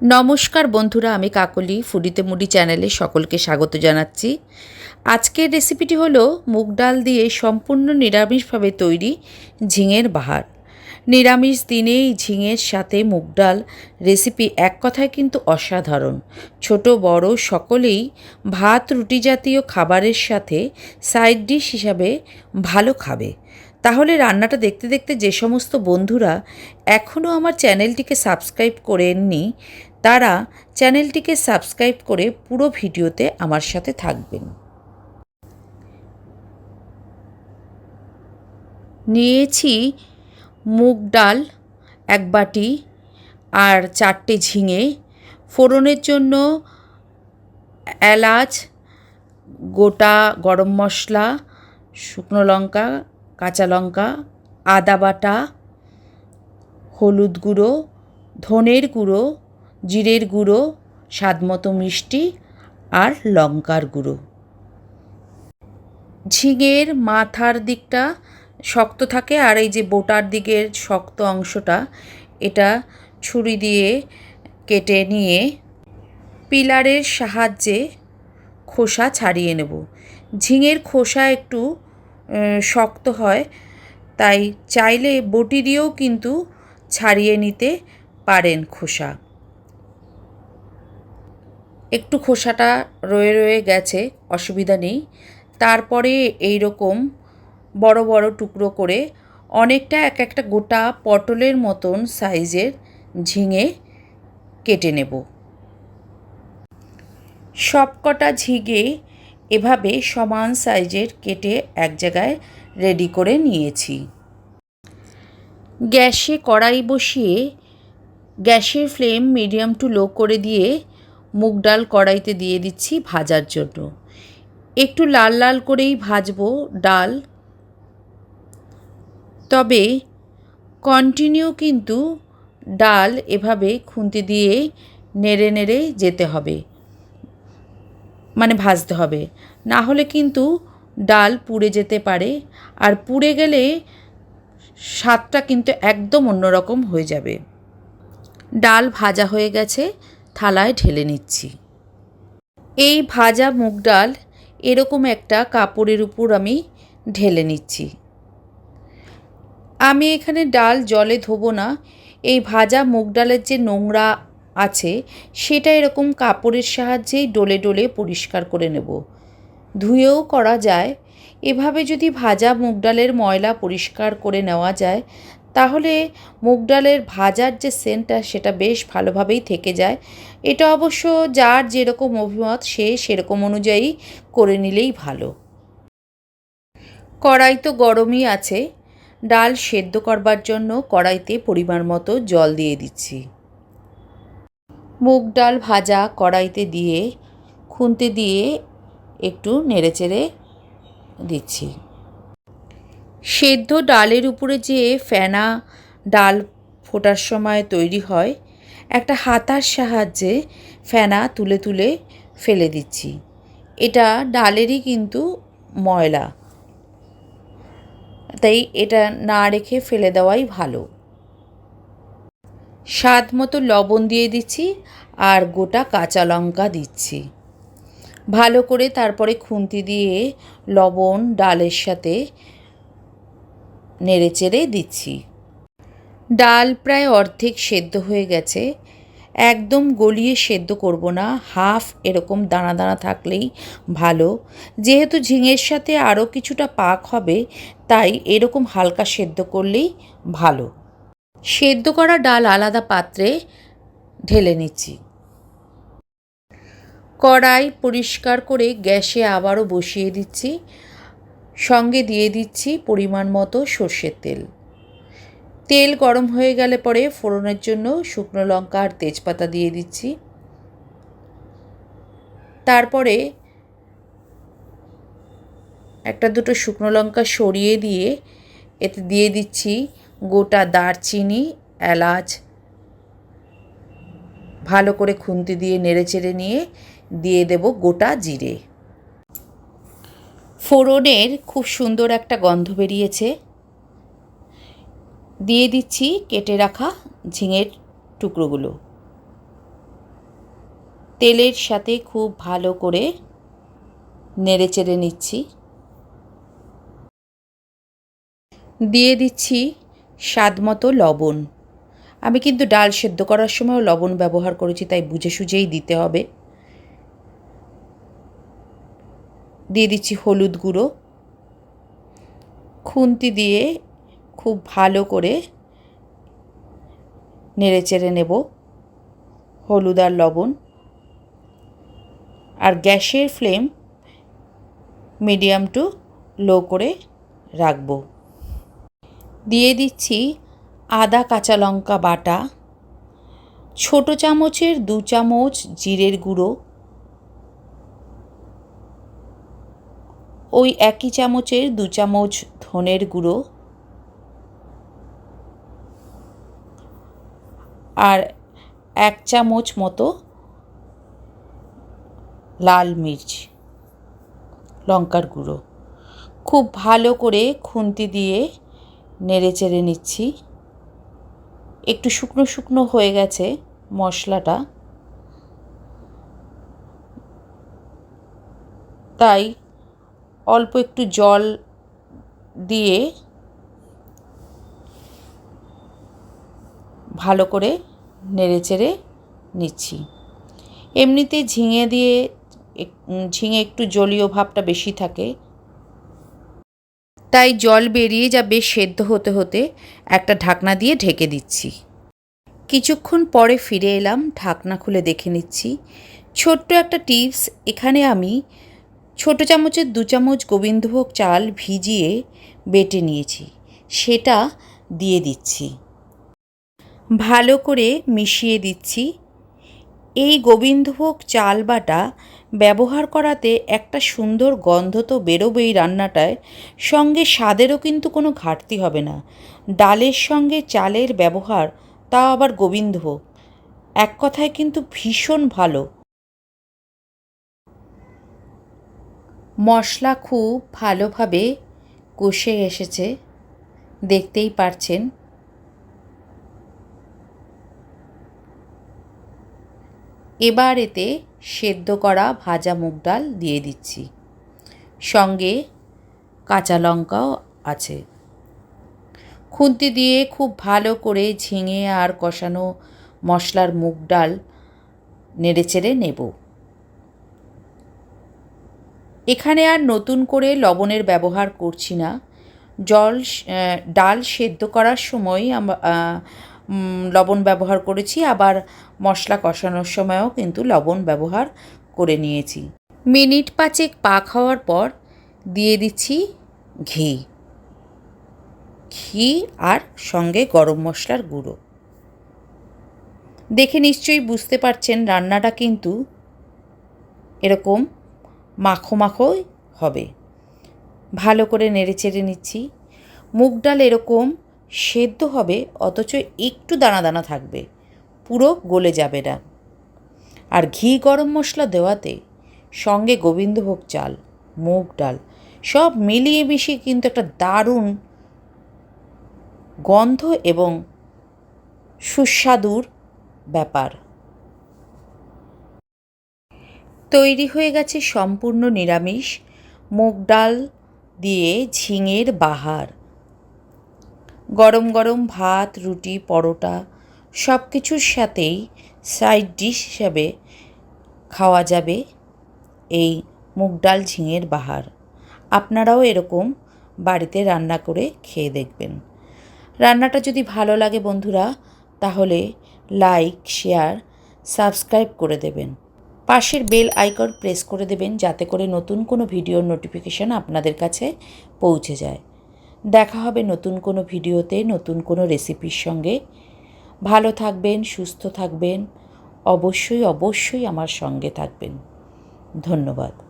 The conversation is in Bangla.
নমস্কার বন্ধুরা, আমি কাকলি ফুডিতে মুডি চ্যানেলে সকলকে স্বাগত জানাচ্ছি। আজকের রেসিপিটি হলো মুগ ডাল দিয়ে সম্পূর্ণ নিরামিষভাবে তৈরি ঝিঙের বাহার। নিরামিষ দিনেই ঝিঙের সাথে মুগ ডাল রেসিপি এক কথায় কিন্তু অসাধারণ। ছোট, বড় সকলেই ভাত, রুটি জাতীয় খাবারের সাথে সাইড ডিশ হিসাবে ভালো খাবে। তাহলে রান্নাটা দেখতে দেখতে যে সমস্ত বন্ধুরা এখনও আমার চ্যানেলটিকে সাবস্ক্রাইব করেননি তারা চ্যানেলটিকে সাবস্ক্রাইব করে পুরো ভিডিওতে আমার সাথে থাকবেন। নিয়েছি মুগ ডাল এক বাটি আর চারটে ঝিঙে। ফোড়নের জন্য এলাচ, গোটা গরম মশলা, শুকনো লঙ্কা, কাঁচা লঙ্কা, আদা বাটা, হলুদ গুঁড়ো, ধনের গুঁড়ো জিরের গুঁড়ো, স্বাদমতো মিষ্টি আর লঙ্কার গুঁড়ো। ঝিঙের মাথার দিকটা শক্ত থাকে আর এই যে বোটার দিকের শক্ত অংশটা, এটা ছুরি দিয়ে কেটে নিয়ে পিলারের সাহায্যে খোসা ছাড়িয়ে নেব। ঝিঙের খোসা একটু শক্ত হয়, তাই চাইলে বটি দিয়েও কিন্তু ছাড়িয়ে নিতে পারেন খোসা। একটু খোসাটা রয়ে রয়ে গেছে, অসুবিধা নেই। তারপরে এই রকম বড় বড় টুকরো করে অনেকটা এক একটা গোটা পটলের মতন সাইজের ঝিঙে কেটে নেব। সবকটা ঝিঙে এভাবে সমান সাইজের কেটে এক জায়গায় রেডি করে নিয়েছি। গ্যাসে কড়াই বসিয়ে গ্যাসের ফ্লেম মিডিয়াম টু লো করে দিয়ে মুগ ডাল কড়াইতে দিয়ে দিচ্ছি ভাজার জন্য। একটু লাল লাল করেই ভাজবো ডাল। তবে কন্টিনিউ কিন্তু ডাল এভাবে খুন্তি দিয়ে নেড়ে নেড়ে যেতে হবে। মানে ভাজতে হবে। না হলে কিন্তু ডাল পুড়ে যেতে পারে। আর পুড়ে গেলে স্বাদটা কিন্তু একদম অন্যরকম হয়ে যাবে। ডাল ভাজা হয়ে গেছে। থালায় ঢেলে নিচ্ছি। এই ভাজা মুগ ডাল এরকম একটা কাপড়ের উপর আমি ঢেলে নিচ্ছি। আমি এখানে ডাল জলে ধোবো না। এই ভাজা মুগ ডালের যে নোংরা আছে, সেটা এরকম কাপড়ের সাহায্যেই ডলে ডলে পরিষ্কার করে নেব। ধুয়েও করা যায়। এভাবে যদি ভাজা মুগ ডালের ময়লা পরিষ্কার করে নেওয়া যায় তাহলে মুগ ডালের ভাজার যে সেন্টটা সেটা বেশ ভালোভাবেই থেকে যায়। এটা অবশ্য যার যেরকম অভিমত, সে সেরকম অনুযায়ী করে নিলেই ভালো। কড়াই তো গরমই আছে। ডাল সেদ্ধ করবার জন্য কড়াইতে পরিমাণ মতো জল দিয়ে দিচ্ছি। মুগ ডাল ভাজা কড়াইতে দিয়ে, খুন্তি দিয়ে একটু নেড়েচেড়ে দিচ্ছি। সেদ্ধ ডালের উপরে যে ফেনা ডাল ফোটার সময় তৈরি হয়, একটা হাতার সাহায্যে ফেনা তুলে তুলে ফেলে দিচ্ছি। এটা ডালেরই কিন্তু ময়লা। তাই এটা না রেখে ফেলে দেওয়াই ভালো। স্বাদ মতো লবণ দিয়ে দিচ্ছি আর গোটা কাঁচা লঙ্কা দিচ্ছি। ভালো করে তারপরে খুন্তি দিয়ে লবণ ডালের সাথে নেড়েচেড়ে দিচ্ছি। ডাল প্রায় অর্ধেক সেদ্ধ হয়ে গেছে। একদম গলিয়ে সেদ্ধ করব না, হাফ এরকম দানা দানা থাকলেই ভালো। যেহেতু ঝিঙের সাথে আরও কিছুটা পাক হবে, তাই এরকম হালকা সেদ্ধ করলেই ভালো। সেদ্ধ করা ডাল আলাদা পাত্রে ঢেলে নিচ্ছি। কড়াই পরিষ্কার করে গ্যাসে আবারও বসিয়ে দিচ্ছি। সঙ্গে দিয়ে দিচ্ছি পরিমাণ মতো সর্ষের তেল। তেল গরম হয়ে গেলে পরে ফোড়নের জন্য শুকনো লঙ্কা আর তেজপাতা দিয়ে দিচ্ছি। তারপরে একটা দুটো শুকনো লঙ্কা সরিয়ে দিয়ে এতে দিয়ে দিচ্ছি গোটা দারচিনি, এলাচ, ভালো করে খুন্তি দিয়ে নেড়ে চেড়ে নিয়ে দিয়ে দেব গোটা জিরে। ফোড়নের খুব সুন্দর একটা গন্ধ বেরিয়েছে। দিয়ে দিচ্ছি কেটে রাখা ঝিঙের টুকরোগুলো। তেলের সাথে খুব ভালো করে নেড়ে চেড়ে নিচ্ছি। দিয়ে দিচ্ছি স্বাদ মতো লবণ। আমি কিন্তু ডাল সেদ্ধ করার সময়ও লবণ ব্যবহার করেছি, তাই বুঝে সুঝেই দিতে হবে। দিয়ে দিচ্ছি হলুদ গুঁড়ো। খুন্তি দিয়ে খুব ভালো করে নেড়ে চেড়ে নেব, হলুদ আর লবণ। আর গ্যাসের ফ্লেম মিডিয়াম টু লো করে রাখব। দিয়ে দিচ্ছি আদা, কাঁচা লঙ্কা বাটা, ছোটো চামচের দু চামচ জিরের গুঁড়ো ওই একই চামচের দু চামচ ধনের গুঁড়ো। আর এক চামচ মতো লাল মির্চ, লঙ্কার গুঁড়ো। খুব ভালো করে খুন্তি দিয়ে নেড়ে চেড়ে নিচ্ছি। একটু শুকনো শুকনো হয়ে গেছে মশলাটা। তাই অল্প একটু জল দিয়ে ভালো করে নেড়ে চেড়ে নিচ্ছি। এমনিতে ঝিঙে দিয়ে ঝিঙে একটু জলীয় ভাবটা বেশি থাকে। তাই জল বেরিয়ে যাবে সেদ্ধ হতে হতে একটা ঢাকনা দিয়ে ঢেকে দিচ্ছি। কিছুক্ষণ পরে ফিরে এলাম, ঢাকনা খুলে দেখে নিচ্ছি, ছোট্ট একটা টিপস, এখানে আমি ছোট চামচের দু চামচ গোবিন্দভোগ চাল ভিজিয়ে বেটে নিয়েছি। সেটা দিয়ে দিচ্ছি। ভালো করে মিশিয়ে দিচ্ছি। এই গোবিন্দভোগ চাল বাটা ব্যবহার করাতে একটা সুন্দর গন্ধ তো বেরোবেই রান্নাটায়। সঙ্গে স্বাদেরও কিন্তু কোনো ঘাটতি হবে না। ডালের সঙ্গে চালের ব্যবহার, তা আবার গোবিন্দভোগ। এক কথায় কিন্তু ভীষণ ভালো। মশলা খুব ভালোভাবে কষে এসেছে, দেখতেই পারছেন। এবার এতে সেদ্ধ করা ভাজা মুগ ডাল দিয়ে দিচ্ছি। সঙ্গে কাঁচা লঙ্কাও আছে। খুন্তি দিয়ে খুব ভালো করে ঝিঙে আর কষানো মশলার মুগ ডাল নেড়েচেড়ে নেব। এখানে আর নতুন করে লবণের ব্যবহার করছি না। জল ডাল সেদ্ধ করার সময় লবণ ব্যবহার করেছি, আবার মশলা কষানোর সময়ও কিন্তু লবণ ব্যবহার করে নিয়েছি। মিনিট পাঁচেক পাক হওয়ার পর দিয়ে দিচ্ছি ঘি। ঘি আর সঙ্গে গরম মশলার গুঁড়ো। দেখে নিশ্চয়ই বুঝতে পারছেন রান্নাটা কিন্তু এরকম মাখো মাখোই হবে। ভালো করে নেড়ে চেড়ে নিচ্ছি। মুগ ডাল এরকম সেদ্ধ হবে, অথচ একটু দানা দানা থাকবে। পুরো গলে যাবে না। আর ঘি গরম মশলা দেওয়াতে সঙ্গে গোবিন্দভোগ চাল, মুগ ডাল, সব মিলিয়ে মিশিয়ে কিন্তু একটা দারুণ গন্ধ এবং সুস্বাদুর ব্যাপার। তৈরি হয়ে গেছে সম্পূর্ণ নিরামিষ মুগ ডাল দিয়ে ঝিঙের বাহার। গরম গরম ভাত, রুটি, পরোটা সব কিছুর সাথেই সাইড ডিশ হিসাবে খাওয়া যাবে এই মুগ ডাল, ঝিঙের বাহার। আপনারাও এরকম বাড়িতে রান্না করে খেয়ে দেখবেন। রান্নাটা যদি ভালো লাগে বন্ধুরা, তাহলে লাইক শেয়ার সাবস্ক্রাইব করে দেবেন। পাশের বেল আইকন প্রেস করে দেবেন যাতে করে নতুন কোনো ভিডিওর নোটিফিকেশান আপনাদের কাছে পৌঁছে যায়। দেখা হবে নতুন কোনো ভিডিওতে, নতুন কোনো রেসিপির সঙ্গে। ভালো থাকবেন, সুস্থ থাকবেন। অবশ্যই অবশ্যই আমার সঙ্গে থাকবেন। ধন্যবাদ।